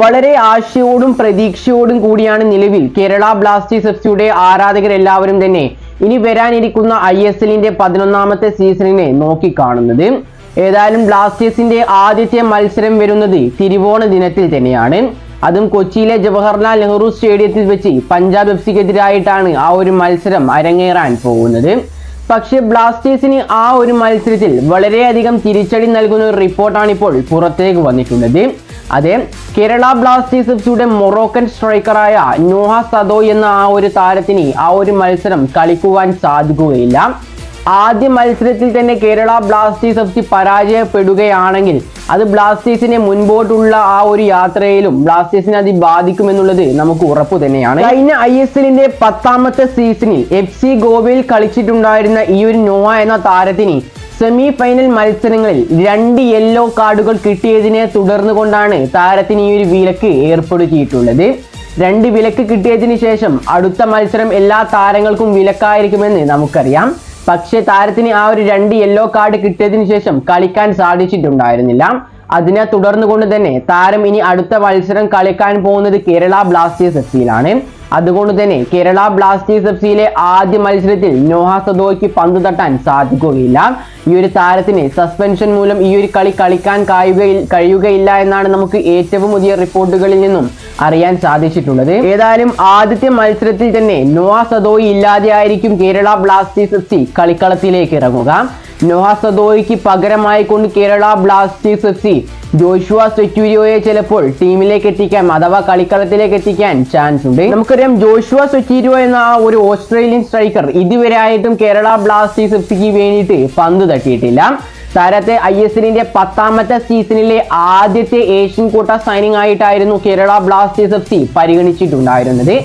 വളരെ ആശയോടും പ്രതീക്ഷയോടും കൂടിയാണ് നിലവിൽ കേരള ബ്ലാസ്റ്റേഴ്സ് എഫ് സിയുടെ ആരാധകരെല്ലാവരും തന്നെ ഇനി വരാനിരിക്കുന്ന ഐ എസ് എല്ലിന്റെ പതിനൊന്നാമത്തെ സീസണിനെ നോക്കിക്കാണുന്നത്. ഏതായാലും ബ്ലാസ്റ്റേഴ്സിന്റെ ആദ്യത്തെ മത്സരം വരുന്നത് തിരുവോണ ദിനത്തിൽ തന്നെയാണ്. അതും കൊച്ചിയിലെ ജവഹർലാൽ നെഹ്റു സ്റ്റേഡിയത്തിൽ വെച്ച് പഞ്ചാബ് എഫ് സിക്കെതിരായിട്ടാണ് ആ ഒരു മത്സരം അരങ്ങേറാൻ പോകുന്നത്. പക്ഷേ ബ്ലാസ്റ്റേഴ്സിന് ആ ഒരു മത്സരത്തിൽ വളരെയധികം തിരിച്ചടി നൽകുന്ന ഒരു റിപ്പോർട്ടാണ് ഇപ്പോൾ പുറത്തേക്ക് വന്നിട്ടുള്ളത്. അതെ കേരള ബ്ലാസ്റ്റേഴ്സ് എഫ് സിയുടെ മൊറോക്കൻ സ്ട്രൈക്കറായ നോഹ സദോ എന്ന ആ ഒരു താരത്തിന് ആ ഒരു മത്സരം കളിക്കുവാൻ സാധിക്കുകയില്ല. ആദ്യ മത്സരത്തിൽ തന്നെ കേരള ബ്ലാസ്റ്റേഴ്സ് എഫ് സി പരാജയപ്പെടുകയാണെങ്കിൽ അത് ബ്ലാസ്റ്റേഴ്സിനെ മുൻപോട്ടുള്ള ആ ഒരു യാത്രയിലും ബ്ലാസ്റ്റേഴ്സിനെ അത് ബാധിക്കുമെന്നുള്ളത് നമുക്ക് ഉറപ്പ് തന്നെയാണ്. കഴിഞ്ഞ ഐ എസ് എല്ലിന്റെ പത്താമത്തെ സീസണിൽ എഫ് സി ഗോവയിൽ കളിച്ചിട്ടുണ്ടായിരുന്ന ഈ ഒരു നോവ എന്ന താരത്തിന് സെമി ഫൈനൽ മത്സരങ്ങളിൽ രണ്ട് യെല്ലോ കാർഡുകൾ കിട്ടിയതിനെ തുടർന്ന് കൊണ്ടാണ് താരത്തിന് ഈ ഒരു വിലക്ക് ഏർപ്പെടുത്തിയിട്ടുള്ളത്. രണ്ട് വിലക്ക് കിട്ടിയതിന് ശേഷം അടുത്ത മത്സരം എല്ലാ താരങ്ങൾക്കും വിലക്കായിരിക്കുമെന്ന് നമുക്കറിയാം. പക്ഷേ താരത്തിന് ആ ഒരു രണ്ട് യെല്ലോ കാർഡ് കിട്ടിയതിന് ശേഷം കളിക്കാൻ സാധിച്ചിട്ടുണ്ടായിരുന്നില്ല. അതിനെ തുടർന്ന് കൊണ്ട് തന്നെ താരം ഇനി അടുത്ത മത്സരം കളിക്കാൻ പോകുന്നത് കേരള ബ്ലാസ്റ്റേഴ്സ് എഫ് സിയിലാണ് അതുകൊണ്ട് തന്നെ കേരള ബ്ലാസ്റ്റേഴ്സ് എഫ് സിയിലെ ആദ്യ മത്സരത്തിൽ നോഹ സദോയ്ക്ക് പന്ത് തട്ടാൻ സാധിക്കുകയില്ല. ഈ ഒരു താരത്തിന് സസ്പെൻഷൻ മൂലം ഈ ഒരു കളി കളിക്കാൻ കഴിയുകയിൽ കഴിയുകയില്ല എന്നാണ് നമുക്ക് ഏറ്റവും പുതിയ റിപ്പോർട്ടുകളിൽ നിന്നും അറിയാൻ സാധിച്ചിട്ടുള്ളത്. ഏതായാലും ആദ്യത്തെ മത്സരത്തിൽ തന്നെ നോഹ സദോയി ഇല്ലാതെയായിരിക്കും കേരള ബ്ലാസ്റ്റേഴ്സ് എഫ് സി കളിക്കളത്തിലേക്ക് ഇറങ്ങുക. നോഹ സദോയ്ക്ക് പകരമായി കൊണ്ട് Kerala Blasters F C Joshua സെക്യൂരിയോയെ ചിലപ്പോൾ ടീമിലേക്ക് എത്തിക്കാൻ അഥവാ കളിക്കളത്തിലേക്ക് എത്തിക്കാൻ ചാൻസ് ഉണ്ട്. നമുക്കറിയാം ജോഷുവ സെക്യൂരിയോ എന്ന ആ ഒരു ഓസ്ട്രേലിയൻ സ്ട്രൈക്കർ ഇതുവരെ ആയിട്ടും കേരള ബ്ലാസ്റ്റേഴ്സ് എഫ് സിക്ക് വേണ്ടിയിട്ട് പന്ത് തട്ടിയിട്ടില്ല. താരത്തെ ഐ എസ് എല്ലിന്റെ പത്താമത്തെ സീസണിലെ ആദ്യത്തെ ഏഷ്യൻ കോട്ട സൈനിങ് ആയിട്ടായിരുന്നു കേരള ബ്ലാസ്റ്റേഴ്സ് എഫ് സി പരിഗണിച്ചിട്ടുണ്ടായിരുന്നത്.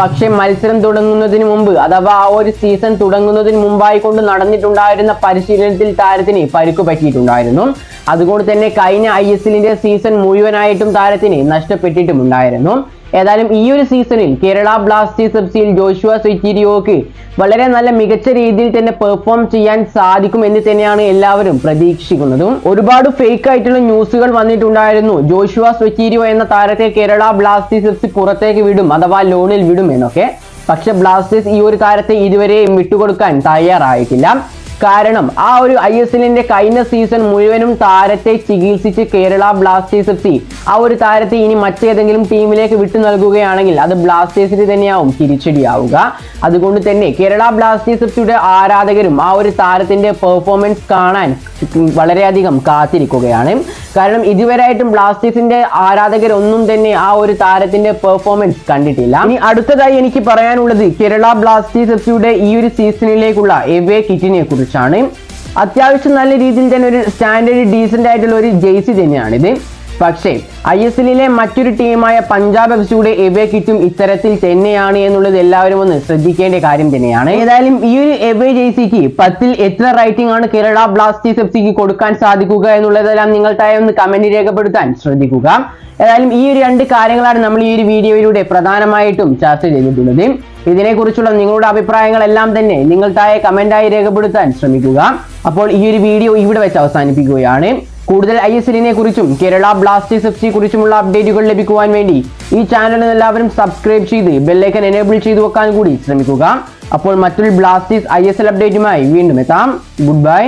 പക്ഷെ മത്സരം തുടങ്ങുന്നതിന് മുമ്പ് അഥവാ ആ ഒരു സീസൺ തുടങ്ങുന്നതിന് മുമ്പായി കൊണ്ട് നടന്നിട്ടുണ്ടായിരുന്ന പരിശീലനത്തിൽ താരത്തിന് പരുക്ക് പറ്റിയിട്ടുണ്ടായിരുന്നു. അതുകൊണ്ട് തന്നെ കഴിഞ്ഞ ഐ എസ് എല്ലിന്റെ സീസൺ മുഴുവനായിട്ടും താരത്തിന് നഷ്ടപ്പെട്ടിട്ടുമുണ്ടായിരുന്നു. ഏതായാലും ഈ ഒരു സീസണിൽ കേരള ബ്ലാസ്റ്റേഴ്സ് എഫ് സിയിൽ ജോഷുവ സ്വൈറ്റീരിയോക്ക് വളരെ നല്ല മികച്ച രീതിയിൽ തന്നെ പെർഫോം ചെയ്യാൻ സാധിക്കും എന്ന് തന്നെയാണ് എല്ലാവരും പ്രതീക്ഷിക്കുന്നതും. ഒരുപാട് ഫേക്ക് ആയിട്ടുള്ള ന്യൂസുകൾ വന്നിട്ടുണ്ടായിരുന്നു. ജോഷുവ സ്വൈറ്റീരിയോ എന്ന താരത്തെ കേരള ബ്ലാസ്റ്റേഴ്സ് എഫ് സി പുറത്തേക്ക് വിടും അഥവാ ലോണിൽ വിടും എന്നൊക്കെ. പക്ഷെ ബ്ലാസ്റ്റേഴ്സ് ഈ ഒരു താരത്തെ ഇതുവരെയും വിട്ടുകൊടുക്കാൻ തയ്യാറായിട്ടില്ല. കാരണം ആ ഒരു ഐ എസ് എല്ലിന്റെ കഴിഞ്ഞ സീസൺ മുഴുവനും താരത്തെ ചികിത്സിച്ച് കേരള ബ്ലാസ്റ്റേഴ്സ് എഫ് സി ആ ഒരു താരത്തെ ഇനി മറ്റേതെങ്കിലും ടീമിലേക്ക് വിട്ടു നൽകുകയാണെങ്കിൽ അത് ബ്ലാസ്റ്റേഴ്സിന് തന്നെയാവും തിരിച്ചടിയാവുക. അതുകൊണ്ട് തന്നെ കേരള ബ്ലാസ്റ്റേഴ്സ് എഫ് സിയുടെ ആരാധകരും ആ ഒരു താരത്തിന്റെ പെർഫോമൻസ് കാണാൻ വളരെയധികം കാത്തിരിക്കുകയാണ്. കാരണം ഇതുവരെയായിട്ടും ബ്ലാസ്റ്റേഴ്സിന്റെ ആരാധകരൊന്നും തന്നെ ആ ഒരു താരത്തിന്റെ പെർഫോമൻസ് കണ്ടിട്ടില്ല. ഇനി അടുത്തതായി എനിക്ക് പറയാനുള്ളത് കേരള ബ്ലാസ്റ്റേഴ്സ് എഫ് സിയുടെ ഈ ഒരു സീസണിലേക്കുള്ള എവേ കിറ്റിനെ കുറിച്ചാണ്. അത്യാവശ്യം നല്ല രീതിയിൽ തന്നെ ഒരു സ്റ്റാൻഡേർഡ് ഡീസന്റ് ആയിട്ടുള്ള ഒരു ജേഴ്സി തന്നെയാണിത്. പക്ഷേ ഐ എസ് എല്ലിലെ മറ്റൊരു ടീമായ പഞ്ചാബ് എഫ് സിയുടെ എവേ കിറ്റും ഇത്തരത്തിൽ തന്നെയാണ് എന്നുള്ളത് എല്ലാവരും ഒന്ന് ശ്രദ്ധിക്കേണ്ട കാര്യം തന്നെയാണ്. ഏതായാലും ഈ ഒരു എവേ ജേഴ്സിക്ക് പത്തിൽ എത്ര റൈറ്റിംഗ് ആണ് കേരള ബ്ലാസ്റ്റേഴ്സ് എഫ് സിക്ക് കൊടുക്കാൻ സാധിക്കുക എന്നുള്ളതെല്ലാം നിങ്ങൾക്കായി ഒന്ന് കമന്റ് രേഖപ്പെടുത്താൻ ശ്രദ്ധിക്കുക. ഏതായാലും ഈ ഒരു രണ്ട് കാര്യങ്ങളാണ് നമ്മൾ ഈ ഒരു വീഡിയോയിലൂടെ പ്രധാനമായിട്ടും ചർച്ച ചെയ്തിട്ടുള്ളത്. ഇതിനെക്കുറിച്ചുള്ള നിങ്ങളുടെ അഭിപ്രായങ്ങളെല്ലാം തന്നെ നിങ്ങൾ നിങ്ങൾക്കായ കമന്റായി രേഖപ്പെടുത്താൻ ശ്രമിക്കുക. അപ്പോൾ ഈ ഒരു വീഡിയോ ഇവിടെ വെച്ച് അവസാനിപ്പിക്കുകയാണ്. കൂടുതൽ ഐ എസ് എല്ലിനെ കുറിച്ചും കേരള ബ്ലാസ്റ്റേഴ്സ് എഫ് സി കുറിച്ചുമുള്ള അപ്ഡേറ്റുകൾ ലഭിക്കുവാൻ വേണ്ടി ഈ ചാനൽ എല്ലാവരും സബ്സ്ക്രൈബ് ചെയ്ത് ബെല്ലൈക്കൻ എനേബിൾ ചെയ്തു വെക്കാൻ കൂടി ശ്രമിക്കുക. അപ്പോൾ മറ്റൊരു ബ്ലാസ്റ്റേഴ്സ് ഐ എസ് എൽ അപ്ഡേറ്റുമായി വീണ്ടും എത്താം. Good bye